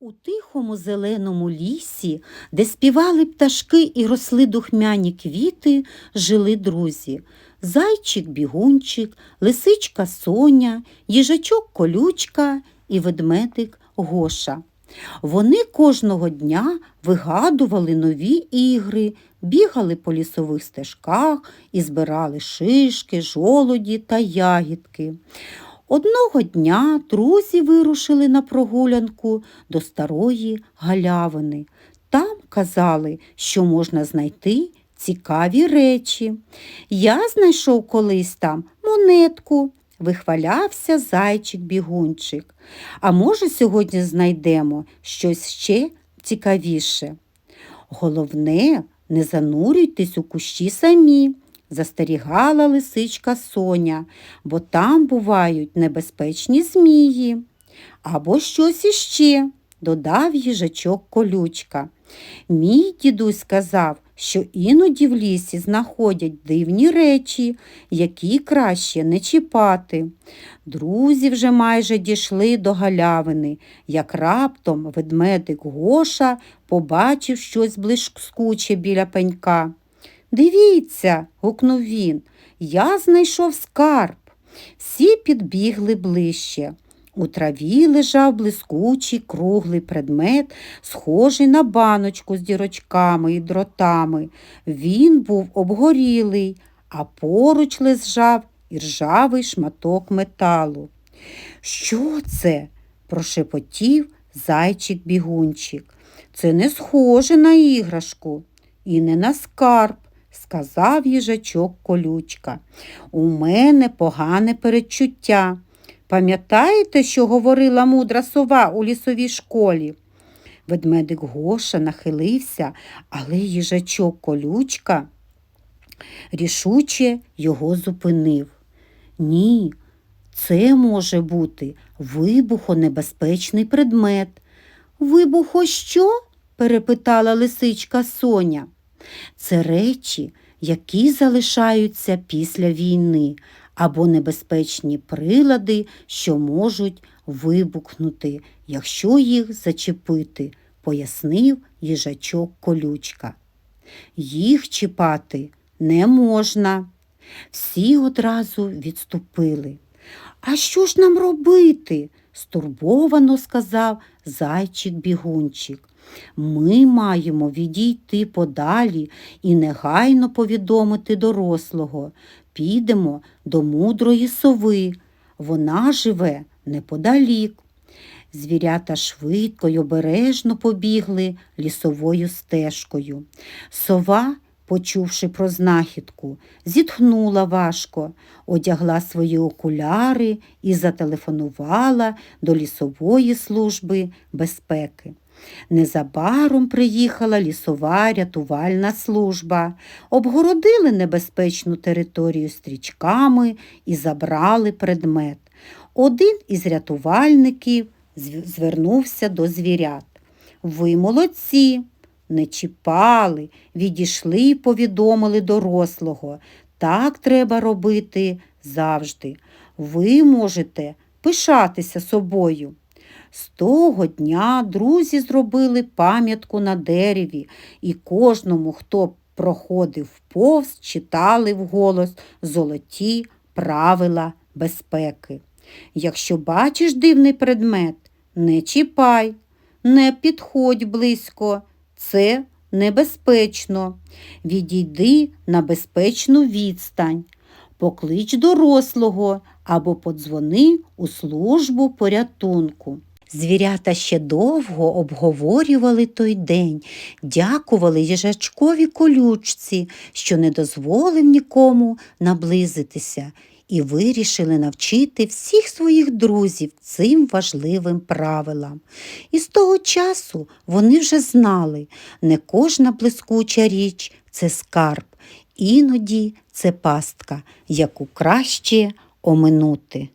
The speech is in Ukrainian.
У тихому зеленому лісі, де співали пташки і росли духмяні квіти, жили друзі. Зайчик бігунчик, лисичка Соня, їжачок колючка і ведмедик Гоша. Вони кожного дня вигадували нові ігри, бігали по лісових стежках і збирали шишки, жолоді та ягідки. Одного дня друзі вирушили на прогулянку до старої галявини. Там казали, що можна знайти цікаві речі. Я знайшов колись там монетку, вихвалявся зайчик-бігунчик. А може, сьогодні знайдемо щось ще цікавіше. Головне, не занурюйтесь у кущі самі, застерігала лисичка Соня, бо там бувають небезпечні змії. Або щось іще, додав їжачок колючка. Мій дідусь сказав, що іноді в лісі знаходять дивні речі, які краще не чіпати. Друзі вже майже дійшли до галявини, як раптом ведмедик Гоша побачив щось блискуче біля пенька. Дивіться, гукнув він, я знайшов скарб. Всі підбігли ближче. У траві лежав блискучий круглий предмет, схожий на баночку з дірочками і дротами. Він був обгорілий, а поруч лежав і ржавий шматок металу. Що це? прошепотів зайчик бігунчик. Це не схоже на іграшку і не на скарб, сказав їжачок колючка. У мене погане передчуття. Пам'ятаєте, що говорила мудра сова у лісовій школі? Ведмедик Гоша нахилився, але їжачок колючка рішуче його зупинив. Ні, це може бути вибухонебезпечний предмет. Вибухо що? перепитала лисичка Соня. Це речі, які залишаються після війни, або небезпечні прилади, що можуть вибухнути, якщо їх зачепити, пояснив їжачок колючка. Їх чіпати не можна. Всі одразу відступили. А що ж нам робити? Стурбовано сказав зайчик бігунчик. Ми маємо відійти подалі і негайно повідомити дорослого. Підемо до мудрої сови. Вона живе неподалік. Звірята швидко й обережно побігли лісовою стежкою. Сова, почувши про знахідку, зітхнула важко, одягла свої окуляри і зателефонувала до лісової служби безпеки. Незабаром приїхала лісова рятувальна служба, обгородили небезпечну територію стрічками і забрали предмет. Один із рятувальників звернувся до звірят. Ви молодці, не чіпали, відійшли й повідомили дорослого. Так треба робити завжди. Ви можете пишатися собою. З того дня друзі зробили пам'ятку на дереві, і кожному, хто проходив повз, читали вголос золоті правила безпеки. Якщо бачиш дивний предмет, не чіпай, не підходь близько, це небезпечно. Відійди на безпечну відстань, поклич дорослого або подзвони у службу порятунку. Звірята ще довго обговорювали той день, дякували їжачкові колючці, що не дозволив нікому наблизитися, і вирішили навчити всіх своїх друзів цим важливим правилам. І з того часу вони вже знали, не кожна блискуча річ це скарб, іноді це пастка, яку краще оминути.